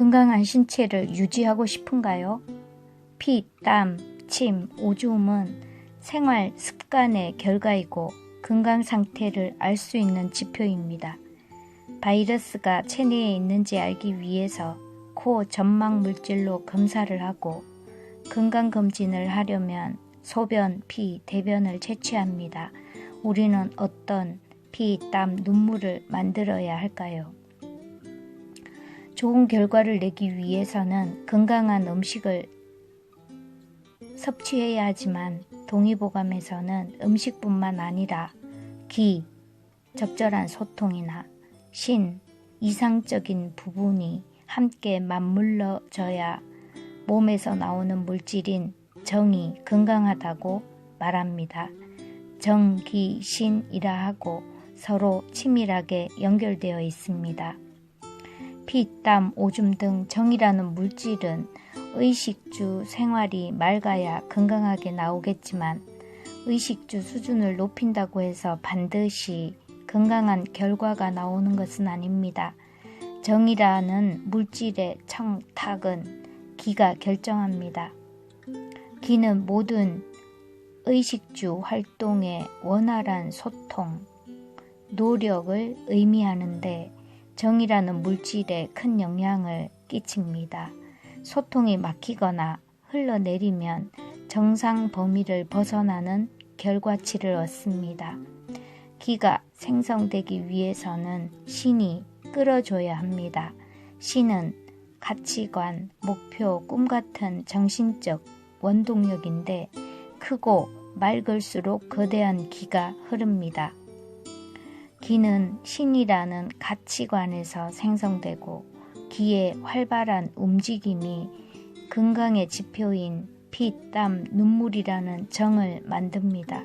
건강한 신체를 유지하고 싶은가요? 피, 땀, 침, 오줌은 생활 습관의 결과이고 건강 상태를 알 수 있는 지표입니다. 바이러스가 체내에 있는지 알기 위해서 코 점막 물질로 검사를 하고 건강 검진을 하려면 소변, 피, 대변을 채취합니다. 우리는 어떤 피, 땀, 눈물을 만들어야 할까요? 좋은 결과를 내기 위해서는 건강한 음식을 섭취해야 하지만 동의보감에서는 음식뿐만 아니라 기, 적절한 소통이나 신, 이상적인 부분이 함께 맞물려져야 몸에서 나오는 물질인 정이 건강하다고 말합니다. 정, 기, 신이라 하고 서로 치밀하게 연결되어 있습니다. 피, 땀, 오줌 등 정이라는 물질은 의식주 생활이 맑아야 건강하게 나오겠지만 의식주 수준을 높인다고 해서 반드시 건강한 결과가 나오는 것은 아닙니다. 정이라는 물질의 청탁은 기가 결정합니다. 기는 모든 의식주 활동의 원활한 소통, 노력을 의미하는데 정이라는 물질에 큰 영향을 끼칩니다. 소통이 막히거나 흘러내리면 정상 범위를 벗어나는 결과치를 얻습니다. 기가 생성되기 위해서는 신이 끌어줘야 합니다. 신은 가치관, 목표, 꿈 같은 정신적 원동력인데 크고 맑을수록 거대한 기가 흐릅니다. 기는 신이라는 가치관에서 생성되고 기의 활발한 움직임이 건강의 지표인 피, 땀, 눈물이라는 정을 만듭니다.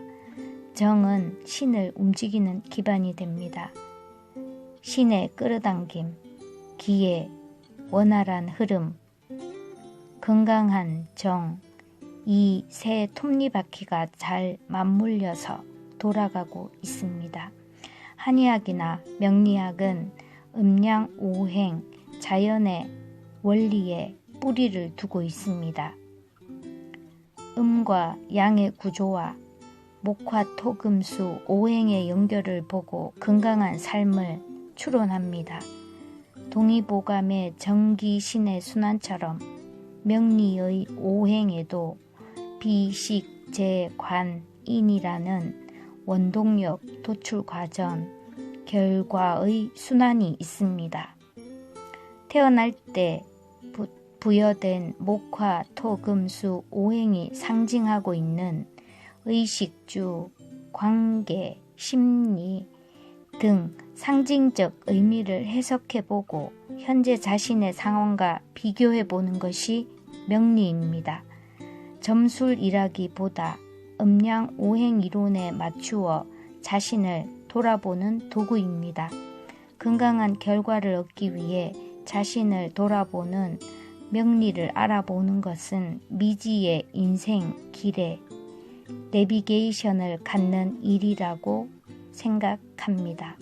정은 신을 움직이는 기반이 됩니다. 신의 끌어당김, 기의 원활한 흐름, 건강한 정, 이 세 톱니바퀴가 잘 맞물려서 돌아가고 있습니다. 한의학이나 명리학은 음양 오행, 자연의 원리에 뿌리를 두고 있습니다. 음과 양의 구조와 목화 토금수 오행의 연결을 보고 건강한 삶을 추론합니다. 동의보감의 정기신의 순환처럼 명리의 오행에도 비식 재 관 인이라는 원동력 도출 과정 결과의 순환이 있습니다. 태어날 때 부여된 목화, 토, 금수, 오행이 상징하고 있는 의식주, 관계, 심리 등 상징적 의미를 해석해보고 현재 자신의 상황과 비교해보는 것이 명리입니다. 점술이라기보다 음양 오행 이론에 맞추어 자신을 돌아보는 도구입니다. 건강한 결과를 얻기 위해 자신을 돌아보는 명리를 알아보는 것은 미지의 인생 길에 내비게이션을 갖는 일이라고 생각합니다.